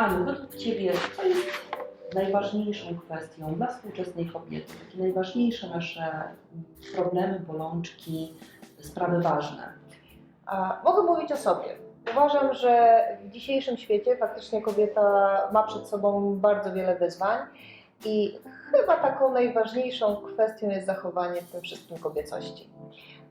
Aniu, według Ciebie, co jest najważniejszą kwestią dla współczesnej kobiety? Takie najważniejsze nasze problemy, bolączki, sprawy ważne? A mogę mówić o sobie. Uważam, że w dzisiejszym świecie faktycznie kobieta ma przed sobą bardzo wiele wyzwań i chyba taką najważniejszą kwestią jest zachowanie w tym wszystkim kobiecości.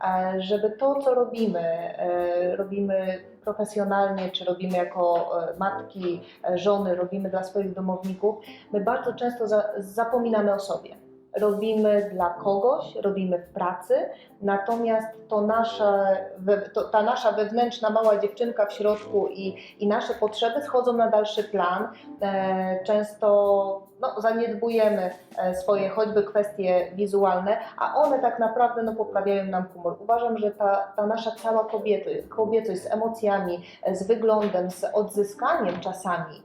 E, Żeby to, co robimy, e, robimy profesjonalnie, czy robimy jako e, matki, żony, robimy dla swoich domowników, my bardzo często za, zapominamy o sobie. Robimy dla kogoś, robimy w pracy, Natomiast to nasze, to, ta nasza wewnętrzna mała dziewczynka w środku i, i nasze potrzeby schodzą na dalszy plan. E, często no, zaniedbujemy e, swoje choćby kwestie wizualne, a one tak naprawdę no, poprawiają nam humor. Uważam, że ta, ta nasza cała kobieta, kobiecość z emocjami, e, z wyglądem, z odzyskaniem czasami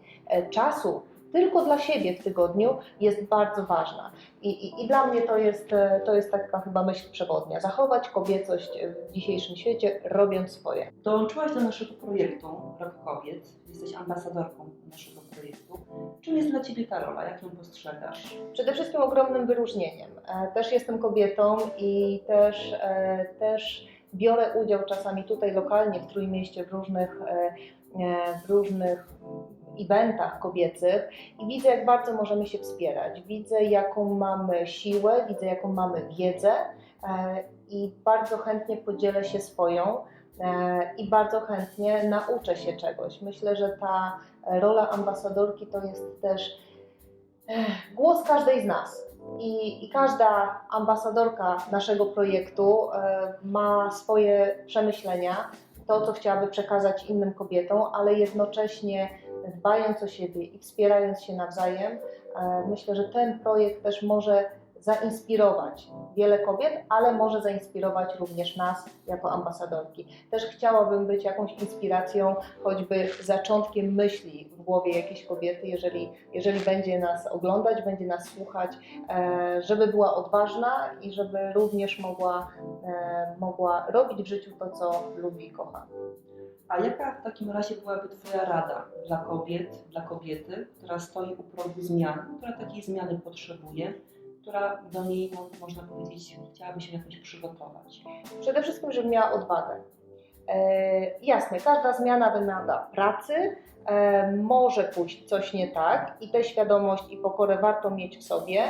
czasu tylko dla siebie w tygodniu jest bardzo ważna. I, i, I dla mnie to jest, e, to jest taka chyba myśl przewodnia. Zachować kobiecość w dzisiejszym świecie, robiąc swoje. Dołączyłaś do naszego projektu Rok Kobiet. Jesteś ambasadorką naszego projektu. Czym jest dla Ciebie ta rola? Jak ją postrzegasz? Przede wszystkim ogromnym wyróżnieniem. E, Też jestem kobietą i też, e, też biorę udział czasami tutaj lokalnie w Trójmieście w różnych, w różnych eventach kobiecych i widzę, jak bardzo możemy się wspierać. Widzę, jaką mamy siłę, widzę, jaką mamy wiedzę e, i bardzo chętnie podzielę się swoją e, i bardzo chętnie nauczę się czegoś. Myślę, że ta rola ambasadorki to jest też Ech, głos każdej z nas. I, I każda ambasadorka naszego projektu e, ma swoje przemyślenia, to, co chciałaby przekazać innym kobietom, ale jednocześnie dbając o siebie i wspierając się nawzajem, e, myślę, że ten projekt też może zainspirować wiele kobiet, ale może zainspirować również nas jako ambasadorki. Też chciałabym być jakąś inspiracją, choćby zaczątkiem myśli w głowie jakiejś kobiety, jeżeli, jeżeli będzie nas oglądać, będzie nas słuchać, e, żeby była odważna i żeby również mogła, e, mogła robić w życiu to, co lubi i kocha. A jaka w takim razie byłaby Twoja rada dla kobiet, dla kobiety, która stoi u progu zmian, która takiej zmiany potrzebuje, która do niej, można powiedzieć, chciałaby się jakoś przygotować? Przede wszystkim, żeby miała odwagę. E, jasne, każda zmiana wymaga pracy, e, może pójść coś nie tak i tę świadomość i pokorę warto mieć w sobie,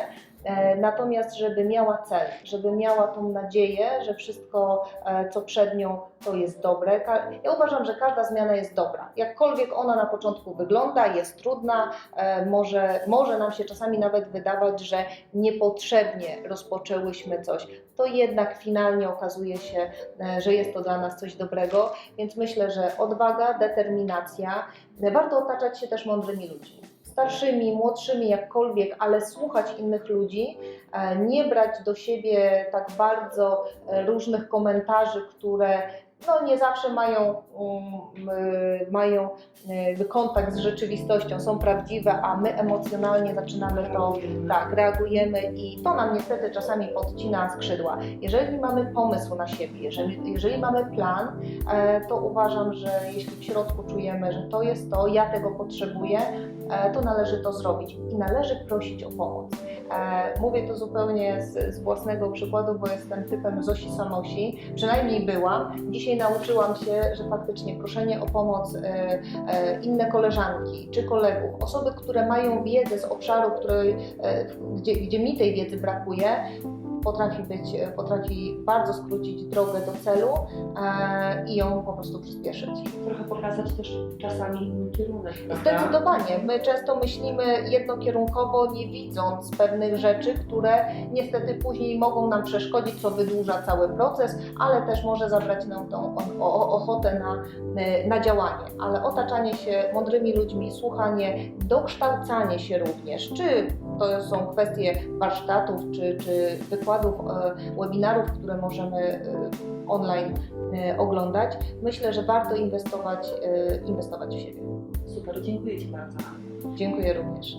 natomiast żeby miała cel, żeby miała tą nadzieję, że wszystko, e, co przed nią, to jest dobre. Ja uważam, że każda zmiana jest dobra. Jakkolwiek ona na początku wygląda, jest trudna, e, może, może nam się czasami nawet wydawać, że niepotrzebnie rozpoczęłyśmy coś, to jednak finalnie okazuje się, e, że jest to dla nas coś dobrego, więc myślę, że odwaga, determinacja, e, warto otaczać się też mądrymi ludźmi. Starszymi, młodszymi, jakkolwiek, ale słuchać innych ludzi, e, nie brać do siebie tak bardzo e, różnych komentarzy, które no, nie zawsze mają, um, y, mają y, kontakt z rzeczywistością, są prawdziwe, a my emocjonalnie zaczynamy to tak, reagujemy i to nam niestety czasami podcina skrzydła. Jeżeli mamy pomysł na siebie, jeżeli, jeżeli mamy plan, e, to uważam, że jeśli w środku czujemy, że to jest to, ja tego potrzebuję, e, to należy to zrobić i należy prosić o pomoc. E, Mówię to zupełnie z, z własnego przykładu, bo jestem typem Zosi Samosi, przynajmniej byłam. Dzisiaj nauczyłam się, że faktycznie proszenie o pomoc e, e, inne koleżanki czy kolegów, osoby, które mają wiedzę z obszaru, której, e, gdzie, gdzie mi tej wiedzy brakuje, potrafi być, potrafi bardzo skrócić drogę do celu e, i ją po prostu przyspieszyć. Trochę pokazać też czasami inny kierunek, prawda? Zdecydowanie. My często myślimy jednokierunkowo, nie widząc pewnych rzeczy, które niestety później mogą nam przeszkodzić, co wydłuża cały proces, ale też może zabrać nam tą ochotę na, na działanie. Ale otaczanie się mądrymi ludźmi, słuchanie, dokształcanie się również, czy to są kwestie warsztatów, czy, czy wykładów, e, webinarów, które możemy e, online e, oglądać, myślę, że warto inwestować, e, inwestować w siebie. Super, dziękuję Ci bardzo. Dziękuję również.